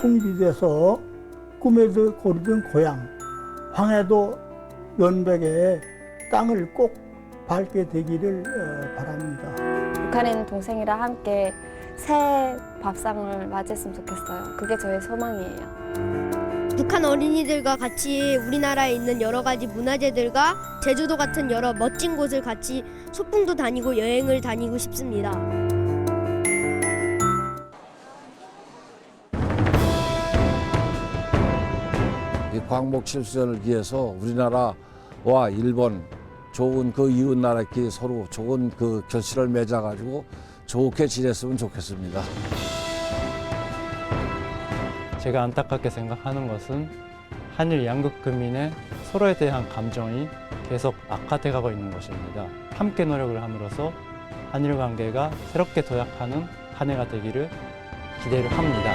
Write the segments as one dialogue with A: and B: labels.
A: 풍비돼서 꿈에도 고르던 고향 황해도 연백에 땅을 꼭 밟게 되기를 어, 바랍니다.
B: 북한에 있는 동생이랑 함께 새 밥상을 맞이했으면 좋겠어요. 그게 저의 소망이에요.
C: 북한 어린이들과 같이 우리나라에 있는 여러 가지 문화재들과 제주도 같은 여러 멋진 곳을 같이 소풍도 다니고 여행을 다니고 싶습니다.
D: 광복 7주년을 기해서 우리나라와 일본 좋은 그 이웃 나라끼리 서로 좋은 그 결실을 맺어 가지고 좋게 지냈으면 좋겠습니다.
E: 제가 안타깝게 생각하는 것은 한일 양국 국민의 서로에 대한 감정이 계속 악화돼 가고 있는 것입니다. 함께 노력을 함으로써 한일 관계가 새롭게 도약하는 한 해가 되기를 기대를 합니다.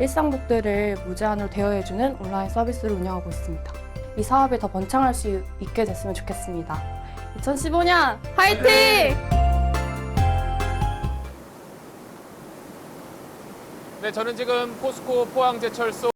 F: 일상복들을 무제한으로 대여해주는 온라인 서비스를 운영하고 있습니다. 이 사업이 더 번창할 수 있게 됐으면 좋겠습니다. 2015년 화이팅!
G: 네, 저는 지금 포스코 포항제철소